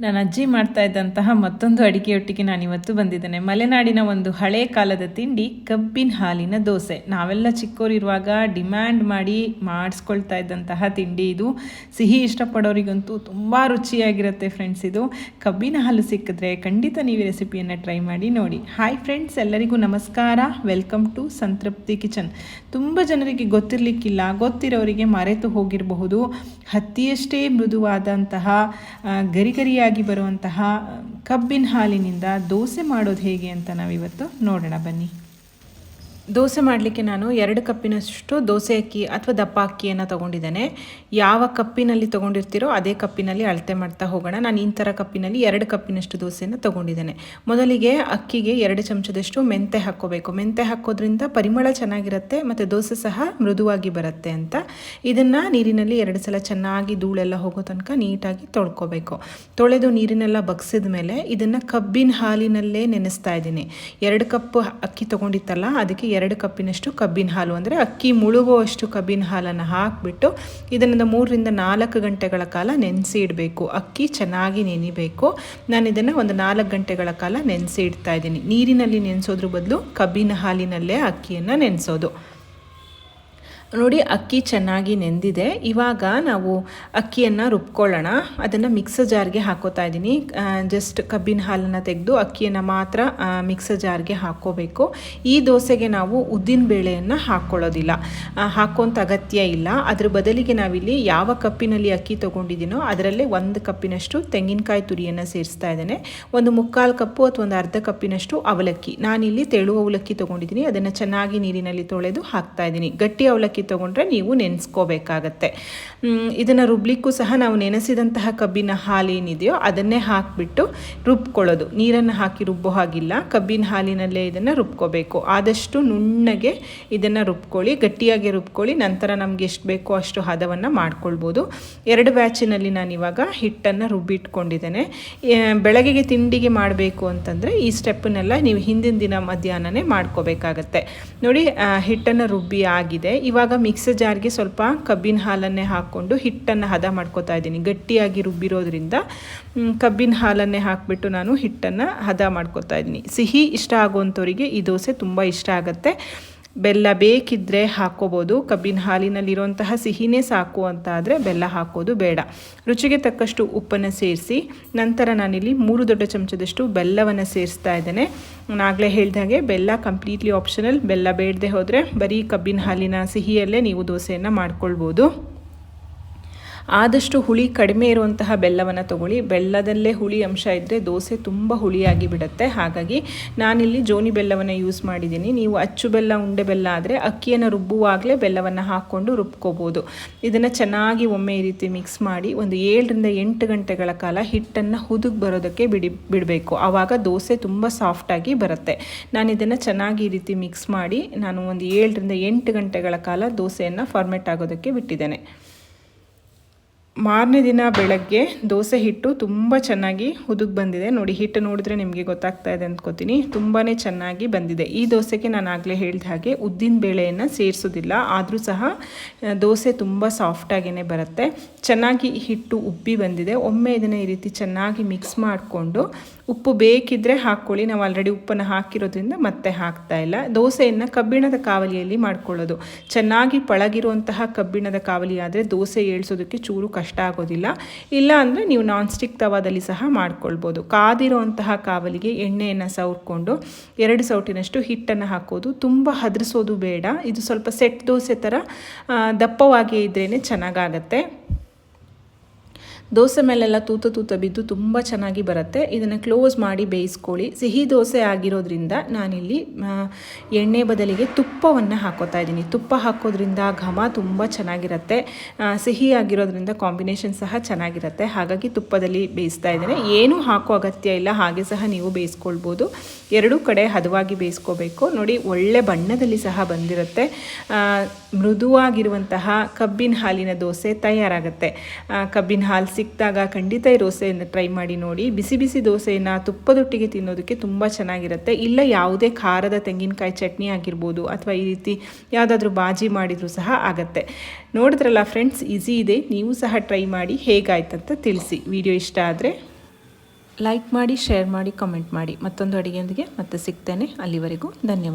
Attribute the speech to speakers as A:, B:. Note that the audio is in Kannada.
A: ನನ್ನ ಅಜ್ಜಿ ಮಾಡ್ತಾ ಇದ್ದಂತಹ ಮತ್ತೊಂದು ಅಡಿಗೆಯೊಟ್ಟಿಗೆ ನಾನಿವತ್ತು ಬಂದಿದ್ದೇನೆ. ಮಲೆನಾಡಿನ ಒಂದು ಹಳೆ ಕಾಲದ ತಿಂಡಿ ಕಬ್ಬಿನ ಹಾಲಿನ ದೋಸೆ. ನಾವೆಲ್ಲ ಚಿಕ್ಕವರಿರುವಾಗ ಡಿಮ್ಯಾಂಡ್ ಮಾಡಿ ಮಾಡಿಸ್ಕೊಳ್ತಾ ಇದ್ದಂತಹ ತಿಂಡಿ ಇದು. ಸಿಹಿ ಇಷ್ಟಪಡೋರಿಗಂತೂ ತುಂಬ ರುಚಿಯಾಗಿರುತ್ತೆ ಫ್ರೆಂಡ್ಸ್ ಇದು. ಕಬ್ಬಿನ ಹಾಲು ಸಿಕ್ಕಿದ್ರೆ ಖಂಡಿತ ನೀವು ರೆಸಿಪಿಯನ್ನು ಟ್ರೈ ಮಾಡಿ ನೋಡಿ. ಹಾಯ್ ಫ್ರೆಂಡ್ಸ್ ಎಲ್ಲರಿಗೂ ನಮಸ್ಕಾರ. Welcome to Santrupti kitchen. ತುಂಬ ಜನರಿಗೆ ಗೊತ್ತಿರಲಿಕ್ಕಿಲ್ಲ ಗೊತ್ತಿರೋರಿಗೆ ಮರೆತು ಹೋಗಿರಬಹುದು. ಹತ್ತಿಯಷ್ಟೇ ಮೃದುವಾದಂತಹ ಆ, ಗರಿಗರಿಯಾಗಿ ಬರುವಂತಹ ಕಬ್ಬಿನ ಹಾಲಿನಿಂದ ದೋಸೆ ಮಾಡೋದು ಹೇಗೆ ಅಂತ ನಾವಿವತ್ತು ನೋಡೋಣ ಬನ್ನಿ. ದೋಸೆ ಮಾಡಲಿಕ್ಕೆ ನಾನು ಎರಡು ಕಪ್ಪಿನಷ್ಟು ದೋಸೆ ಅಕ್ಕಿ ಅಥವಾ ದಪ್ಪ ಅಕ್ಕಿಯನ್ನು ತೊಗೊಂಡಿದ್ದೇನೆ. ಯಾವ ಕಪ್ಪಿನಲ್ಲಿ ತೊಗೊಂಡಿರ್ತೀರೋ ಅದೇ ಕಪ್ಪಿನಲ್ಲಿ ಅಳತೆ ಮಾಡ್ತಾ ಹೋಗೋಣ. ನಾನು ಈ ಥರ ಕಪ್ಪಿನಲ್ಲಿ ಎರಡು ಕಪ್ಪಿನಷ್ಟು ದೋಸೆಯನ್ನು ತೊಗೊಂಡಿದ್ದೇನೆ. ಮೊದಲಿಗೆ ಅಕ್ಕಿಗೆ ಎರಡು ಚಮಚದಷ್ಟು ಮೆಂತೆ ಹಾಕ್ಕೋಬೇಕು. ಮೆಂತೆ ಹಾಕೋದ್ರಿಂದ ಪರಿಮಳ ಚೆನ್ನಾಗಿರುತ್ತೆ ಮತ್ತು ದೋಸೆ ಸಹ ಮೃದುವಾಗಿ ಬರುತ್ತೆ ಅಂತ. ಇದನ್ನು ನೀರಿನಲ್ಲಿ ಎರಡು ಸಲ ಚೆನ್ನಾಗಿ ಧೂಳೆಲ್ಲ ಹೋಗೋ ತನಕ ನೀಟಾಗಿ ತೊಳ್ಕೊಬೇಕು. ತೊಳೆದು ನೀರಿನೆಲ್ಲ ಬಗ್ಸಿದ ಮೇಲೆ ಇದನ್ನು ಕಬ್ಬಿನ ಹಾಲಿನಲ್ಲೇ ನೆನೆಸ್ತಾ ಇದ್ದೀನಿ. ಎರಡು ಕಪ್ ಅಕ್ಕಿ ತೊಗೊಂಡಿತ್ತಲ್ಲ, ಅದಕ್ಕೆ ಎರಡು ಕಪ್ಪಿನಷ್ಟು ಕಬ್ಬಿನ ಹಾಲು, ಅಂದರೆ ಅಕ್ಕಿ ಮುಳುಗುವಷ್ಟು ಕಬ್ಬಿನ ಹಾಲನ್ನು ಹಾಕಿಬಿಟ್ಟು ಇದನ್ನು ಮೂರರಿಂದ ನಾಲ್ಕು ಗಂಟೆಗಳ ಕಾಲ ನೆನೆಸಿ ಇಡಬೇಕು. ಅಕ್ಕಿ ಚೆನ್ನಾಗಿ ನೆನಿಬೇಕು. ನಾನು ಇದನ್ನು ಒಂದು ನಾಲ್ಕು ಗಂಟೆಗಳ ಕಾಲ ನೆನೆಸಿ ಇಡ್ತಾ ಇದ್ದೀನಿ. ನೀರಿನಲ್ಲಿ ನೆನೆಸೋದ್ರ ಬದಲು ಕಬ್ಬಿನ ಹಾಲಿನಲ್ಲೇ ಅಕ್ಕಿಯನ್ನು ನೆನೆಸೋದು. ನೋಡಿ, ಅಕ್ಕಿ ಚೆನ್ನಾಗಿ ನೆಂದಿದೆ. ಇವಾಗ ನಾವು ಅಕ್ಕಿಯನ್ನು ರುಬ್ಕೊಳ್ಳೋಣ. ಅದನ್ನು ಮಿಕ್ಸರ್ ಜಾರ್ಗೆ ಹಾಕೋತಾ ಇದ್ದೀನಿ. ಜಸ್ಟ್ ಕಬ್ಬಿನ ಹಾಲನ್ನು ತೆಗೆದು ಅಕ್ಕಿಯನ್ನು ಮಾತ್ರ ಮಿಕ್ಸರ್ ಜಾರ್ಗೆ ಹಾಕೋಬೇಕು. ಈ ದೋಸೆಗೆ ನಾವು ಉದ್ದಿನ ಬೇಳೆಯನ್ನು ಹಾಕ್ಕೊಳ್ಳೋದಿಲ್ಲ ಹಾಕೋಂಥ ಅಗತ್ಯ ಇಲ್ಲ. ಅದ್ರ ಬದಲಿಗೆ ನಾವಿಲ್ಲಿ ಯಾವ ಕಪ್ಪಿನಲ್ಲಿ ಅಕ್ಕಿ ತೊಗೊಂಡಿದ್ದೀನೋ ಅದರಲ್ಲೇ ಒಂದು ಕಪ್ಪಿನಷ್ಟು ತೆಂಗಿನಕಾಯಿ ತುರಿಯನ್ನು ಸೇರಿಸ್ತಾ ಇದ್ದೇನೆ. ಒಂದು ಮುಕ್ಕಾಲು ಕಪ್ಪು ಅಥವಾ ಒಂದು ಅರ್ಧ ಕಪ್ಪಿನಷ್ಟು ಅವಲಕ್ಕಿ. ನಾನಿಲ್ಲಿ ತೆಳು ಅವಲಕ್ಕಿ ತೊಗೊಂಡಿದ್ದೀನಿ. ಅದನ್ನು ಚೆನ್ನಾಗಿ ನೀರಿನಲ್ಲಿ ತೊಳೆದು ಹಾಕ್ತಾ ಇದ್ದೀನಿ. ಗಟ್ಟಿ ಅವಲಕ್ಕಿ ತೊಗೊಂಡ್ರೆ ನೀವು ನೆನೆಸ್ಕೋಬೇಕಾಗತ್ತೆ. ಇದನ್ನು ರುಬ್ಲಿಕ್ಕೂ ಸಹ ನಾವು ನೆನೆಸಿದಂತಹ ಕಬ್ಬಿನ ಹಾಲು ಏನಿದೆಯೋ ಅದನ್ನೇ ಹಾಕಿಬಿಟ್ಟು ರುಬ್ಕೊಳ್ಳೋದು. ನೀರನ್ನು ಹಾಕಿ ರುಬ್ಬೋ ಹಾಗಿಲ್ಲ. ಕಬ್ಬಿನ ಹಾಲಿನಲ್ಲೇ ಇದನ್ನು ರುಬ್ಕೋಬೇಕು. ಆದಷ್ಟು ನುಣ್ಣಗೆ ಇದನ್ನು ರುಬ್ಕೊಳ್ಳಿ, ಗಟ್ಟಿಯಾಗಿ ರುಬ್ಕೊಳ್ಳಿ, ನಂತರ ನಮ್ಗೆ ಎಷ್ಟು ಬೇಕೋ ಅಷ್ಟು ಹದವನ್ನು ಮಾಡ್ಕೊಳ್ಬೋದು. ಎರಡು ಬ್ಯಾಚಿನಲ್ಲಿ ನಾನು ಇವಾಗ ಹಿಟ್ಟನ್ನು ರುಬ್ಬಿಟ್ಕೊಂಡಿದ್ದೇನೆ. ಬೆಳಗ್ಗೆಗೆ ತಿಂಡಿಗೆ ಮಾಡಬೇಕು ಅಂತಂದರೆ ಈ ಸ್ಟೆಪ್ಪನ್ನೆಲ್ಲ ನೀವು ಹಿಂದಿನ ದಿನ ಮಧ್ಯಾಹ್ನನೇ ಮಾಡ್ಕೋಬೇಕಾಗತ್ತೆ. ನೋಡಿ ಹಿಟ್ಟನ್ನು ರುಬ್ಬಿ ಆಗಿದೆ. ಇವಾಗ ಮಿಕ್ಸರ್ ಜಾರ್ಗೆ ಸ್ವಲ್ಪ ಕಬ್ಬಿನ ಹಾಲನ್ನೇ ಹಾಕ್ಕೊಂಡು ಹಿಟ್ಟನ್ನು ಹದ ಮಾಡ್ಕೋತಾ ಇದ್ದೀನಿ. ಗಟ್ಟಿಯಾಗಿ ರುಬ್ಬಿರೋದ್ರಿಂದ ಕಬ್ಬಿನ ಹಾಲನ್ನೇ ಹಾಕಿಬಿಟ್ಟು ನಾನು ಹಿಟ್ಟನ್ನು ಹದ ಮಾಡ್ಕೋತಾ ಇದ್ದೀನಿ. ಸಿಹಿ ಇಷ್ಟ ಆಗುವಂಥವರಿಗೆ ಈ ದೋಸೆ ತುಂಬ ಇಷ್ಟ ಆಗುತ್ತೆ. ಬೆಲ್ಲ ಬೇಕಿದ್ದರೆ ಹಾಕ್ಕೋಬೋದು ಕಬ್ಬಿನ ಹಾಲಿನಲ್ಲಿರುವಂತಹ ಸಿಹಿನೇ ಸಾಕು ಅಂತ ಆದರೆ ಬೆಲ್ಲ ಹಾಕೋದು ಬೇಡ. ರುಚಿಗೆ ತಕ್ಕಷ್ಟು ಉಪ್ಪನ್ನು ಸೇರಿಸಿ, ನಂತರ ನಾನಿಲ್ಲಿ ಮೂರು ದೊಡ್ಡ ಚಮಚದಷ್ಟು ಬೆಲ್ಲವನ್ನು ಸೇರಿಸ್ತಾ ಇದ್ದೇನೆ. ನಾಗಲೇ ಹೇಳಿದಾಗೆ ಬೆಲ್ಲ ಕಂಪ್ಲೀಟ್ಲಿ ಆಪ್ಷನಲ್ ಬೆಲ್ಲ ಬೇಡದೆ ಹೋದರೆ ಬರೀ ಕಬ್ಬಿನ ಹಾಲಿನ ಸಿಹಿಯಲ್ಲೇ ನೀವು ದೋಸೆಯನ್ನು ಮಾಡ್ಕೊಳ್ಬೋದು. ಆದಷ್ಟು ಹುಳಿ ಕಡಿಮೆ ಇರುವಂತಹ ಬೆಲ್ಲವನ್ನು ತಗೊಳ್ಳಿ. ಬೆಲ್ಲದಲ್ಲೇ ಹುಳಿ ಅಂಶ ಇದ್ದರೆ ದೋಸೆ ತುಂಬ ಹುಳಿಯಾಗಿ ಬಿಡುತ್ತೆ. ಹಾಗಾಗಿ ನಾನಿಲ್ಲಿ ಜೋನಿ ಬೆಲ್ಲವನ್ನು ಯೂಸ್ ಮಾಡಿದ್ದೀನಿ. ನೀವು ಅಚ್ಚು ಬೆಲ್ಲ, ಉಂಡೆ ಬೆಲ್ಲ ಆದರೆ ಅಕ್ಕಿಯನ್ನು ರುಬ್ಬುವಾಗಲೇ ಬೆಲ್ಲವನ್ನು ಹಾಕ್ಕೊಂಡು ರುಬ್ಕೋಬೋದು. ಇದನ್ನು ಚೆನ್ನಾಗಿ ಒಮ್ಮೆ ಈ ರೀತಿ ಮಿಕ್ಸ್ ಮಾಡಿ ಒಂದು ಏಳರಿಂದ ಎಂಟು ಗಂಟೆಗಳ ಕಾಲ ಹಿಟ್ಟನ್ನು ಹುದುಗ್ ಬರೋದಕ್ಕೆ ಬಿಡಿ, ಬಿಡಬೇಕು. ಆವಾಗ ದೋಸೆ ತುಂಬ ಸಾಫ್ಟಾಗಿ ಬರುತ್ತೆ. ನಾನು ಇದನ್ನು ಚೆನ್ನಾಗಿ ಈ ರೀತಿ ಮಿಕ್ಸ್ ಮಾಡಿ ನಾನು ಒಂದು ಏಳರಿಂದ ಎಂಟು ಗಂಟೆಗಳ ಕಾಲ ದೋಸೆಯನ್ನು ಫಾರ್ಮೆಟ್ ಆಗೋದಕ್ಕೆ ಬಿಟ್ಟಿದ್ದೇನೆ. ಮಾರನೇ ದಿನ ಬೆಳಗ್ಗೆ ದೋಸೆ ಹಿಟ್ಟು ತುಂಬ ಚೆನ್ನಾಗಿ ಹುದುಗ್ ಬಂದಿದೆ. ನೋಡಿ, ಹಿಟ್ಟು ನೋಡಿದ್ರೆ ನಿಮಗೆ ಗೊತ್ತಾಗ್ತಾ ಇದೆ ಅಂದ್ಕೋತೀನಿ ತುಂಬಾ ಚೆನ್ನಾಗಿ ಬಂದಿದೆ. ಈ ದೋಸೆಗೆ ನಾನು ಆಗಲೇ ಹೇಳಿದ ಹಾಗೆ ಉದ್ದಿನ ಬೇಳೆಯನ್ನು ಸೇರಿಸೋದಿಲ್ಲ. ಆದರೂ ಸಹ ದೋಸೆ ತುಂಬ ಸಾಫ್ಟಾಗೇ ಬರುತ್ತೆ. ಚೆನ್ನಾಗಿ ಹಿಟ್ಟು ಉಬ್ಬಿ ಬಂದಿದೆ. ಒಮ್ಮೆ ಇದನ್ನು ಈ ರೀತಿ ಚೆನ್ನಾಗಿ ಮಿಕ್ಸ್ ಮಾಡಿಕೊಂಡು ಉಪ್ಪು ಬೇಕಿದ್ದರೆ ಹಾಕ್ಕೊಳ್ಳಿ. ನಾವು ಆಲ್ರೆಡಿ ಉಪ್ಪನ್ನು ಹಾಕಿರೋದ್ರಿಂದ ಮತ್ತೆ ಹಾಕ್ತಾ ಇಲ್ಲ. ದೋಸೆಯನ್ನು ಕಬ್ಬಿಣದ ಕಾವಲಿಯಲ್ಲಿ ಮಾಡ್ಕೊಳ್ಳೋದು. ಚೆನ್ನಾಗಿ ಪಳಗಿರುವಂತಹ ಕಬ್ಬಿಣದ ಕಾವಲಿ ಆದರೆ ದೋಸೆ ಏಳ್ಸೋದಕ್ಕೆ ಚೂರು ಕಷ್ಟ. ಆಗೋದಿಲ್ಲ. ಇಲ್ಲ ಅಂದರೆ ನೀವು ನಾನ್ ಸ್ಟಿಕ್ ತವಾದಲ್ಲಿ ಸಹ ಮಾಡ್ಕೊಳ್ಬೋದು. ಕಾದಿರುವಂತಹ ಕಾವಲಿಗೆ ಎಣ್ಣೆಯನ್ನು ಸವರ್ಕೊಂಡು ಎರಡು ಸೌಟಿನಷ್ಟು ಹಿಟ್ಟನ್ನು ಹಾಕೋದು ತುಂಬ ಹದರಿಸೋದು ಬೇಡ. ಇದು ಸ್ವಲ್ಪ ಸೆಟ್ ದೋಸೆ ಥರ ದಪ್ಪವಾಗಿ ಇದ್ರೇ ಚೆನ್ನಾಗಾಗತ್ತೆ. ದೋಸೆ ಮೇಲೆಲ್ಲ ತೂತ ತೂತ ಬಿದ್ದು ತುಂಬ ಚೆನ್ನಾಗಿ ಬರುತ್ತೆ. ಇದನ್ನು ಕ್ಲೋಸ್ ಮಾಡಿ ಬೇಯಿಸ್ಕೊಳ್ಳಿ. ಸಿಹಿ ದೋಸೆ ಆಗಿರೋದ್ರಿಂದ ನಾನಿಲ್ಲಿ ಎಣ್ಣೆ ಬದಲಿಗೆ ತುಪ್ಪವನ್ನು ಹಾಕೋತಾ ಇದ್ದೀನಿ. ತುಪ್ಪ ಹಾಕೋದ್ರಿಂದ ಘಮ ತುಂಬ ಚೆನ್ನಾಗಿರುತ್ತೆ. ಸಿಹಿ ಆಗಿರೋದ್ರಿಂದ ಕಾಂಬಿನೇಷನ್ ಸಹ ಚೆನ್ನಾಗಿರುತ್ತೆ. ಹಾಗಾಗಿ ತುಪ್ಪದಲ್ಲಿ ಬೇಯಿಸ್ತಾ ಇದ್ದೇನೆ. ಏನೂ ಹಾಕೋ ಅಗತ್ಯ ಇಲ್ಲ. ಹಾಗೆ ಸಹ ನೀವು ಬೇಯಿಸ್ಕೊಳ್ಬೋದು. ಎರಡೂ ಕಡೆ ಹದವಾಗಿ ಬೇಯಿಸ್ಕೋಬೇಕು. ನೋಡಿ, ಒಳ್ಳೆ ಬಣ್ಣದಲ್ಲಿ ಸಹ ಬಂದಿರುತ್ತೆ. ಮೃದುವಾಗಿರುವಂತಹ ಕಬ್ಬಿನ ಹಾಲಿನ ದೋಸೆ ತಯಾರಾಗುತ್ತೆ. ಕಬ್ಬಿನ ಹಾಲು ಸಿಕ್ಕಿದಾಗ ಖಂಡಿತ ಈ ದೋಸೆಯನ್ನು ಟ್ರೈ ಮಾಡಿ ನೋಡಿ. ಬಿಸಿ ಬಿಸಿ ದೋಸೆಯನ್ನು ತುಪ್ಪದೊಟ್ಟಿಗೆ ತಿನ್ನೋದಕ್ಕೆ ತುಂಬ ಚೆನ್ನಾಗಿರುತ್ತೆ. ಇಲ್ಲ ಯಾವುದೇ ಖಾರದ ತೆಂಗಿನಕಾಯಿ ಚಟ್ನಿ ಆಗಿರ್ಬೋದು ಅಥವಾ ಈ ರೀತಿ ಯಾವುದಾದ್ರೂ ಬಾಜಿ ಮಾಡಿದರೂ ಸಹ ಆಗತ್ತೆ. ನೋಡಿದ್ರಲ್ಲ ಫ್ರೆಂಡ್ಸ್ ಈಸಿ ಇದೆ. ನೀವು ಸಹ ಟ್ರೈ ಮಾಡಿ ಹೇಗಾಯ್ತಂತ ತಿಳಿಸಿ. ವಿಡಿಯೋ ಇಷ್ಟ ಆದರೆ ಲೈಕ್ ಮಾಡಿ ಶೇರ್ ಮಾಡಿ ಕಮೆಂಟ್ ಮಾಡಿ. ಮತ್ತೊಂದು ಅಡುಗೆಯೊಂದಿಗೆ ಮತ್ತೆ ಸಿಗ್ತೇನೆ. ಅಲ್ಲಿವರೆಗೂ ಧನ್ಯವಾದ.